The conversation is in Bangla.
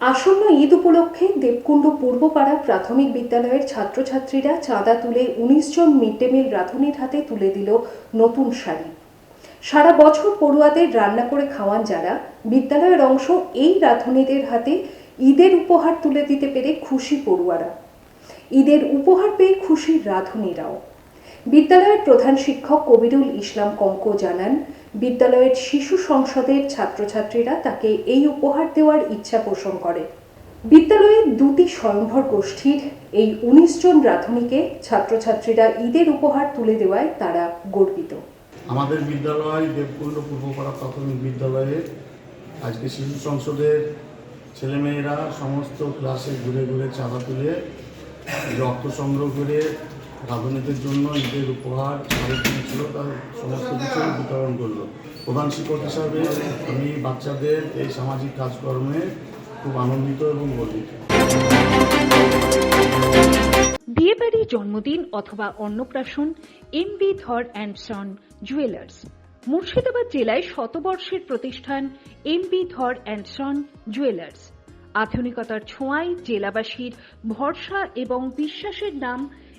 আসন্ন ঈদ উপলক্ষে দেবকুণ্ড পূর্বপাড়া প্রাথমিক বিদ্যালয়ের ছাত্রছাত্রীরা চাঁদা তুলে উনিশ জন মিড ডে মিল রাঁধুনির হাতে তুলে দিল নতুন শাড়ি। সারা বছর পড়ুয়াদের রান্না করে খাওয়ান যারা, বিদ্যালয়ের অংশ এই রাঁধুনিদের হাতে ঈদের উপহার তুলে দিতে পেরে খুশি পড়ুয়ারা। ঈদের উপহার পেয়ে খুশি রাঁধুনিরাও। বিদ্যালয়ের প্রধান শিক্ষক কবিরুল ইসলাম কঙ্ক জানান, বিদ্যালয়ের শিশু সংসদের ছাত্রছাত্রীরা তাকে এই উপহার দেওয়ার ইচ্ছা পোষণ করে। বিদ্যালয়ের দুটি স্বয়ংভর গোষ্ঠীর এই উনিশ জন রাঁধুনিকে ছাত্রছাত্রীরা ঈদের উপহার তুলে দেওয়ায় তারা গর্বিত। আমাদের বিদ্যালয়, দেবকুণ্ড পূর্বপাড়া প্রাথমিক বিদ্যালয়ে আজকে শিশু সংসদের ছেলেমেয়েরা সমস্ত ক্লাসে ঘুরে ঘুরে চাঁদা তুলে রক্ত সংগ্রহ করে রাঁধুনিদের জন্য ঈদের উপহার শাড়ি কিনেছিল তার সমস্ত কিছু বিতরণ করল। প্রধান শিক্ষক হিসাবে আমি বাচ্চাদের এই সামাজিক কাজকর্মে খুব আনন্দিত এবং গর্বিত। বিয়েবাড়ি জন্মদিন অথবা অন্নপ্রাশন M B Dhar and son jewellers Murshidabad জেলায় শতবর্ষের প্রতিষ্ঠান M B Dhar and son jewellers আধুনিকতার ছোঁয়ায় জেলাবাসীর ভরসা এবং বিশ্বাসের নাম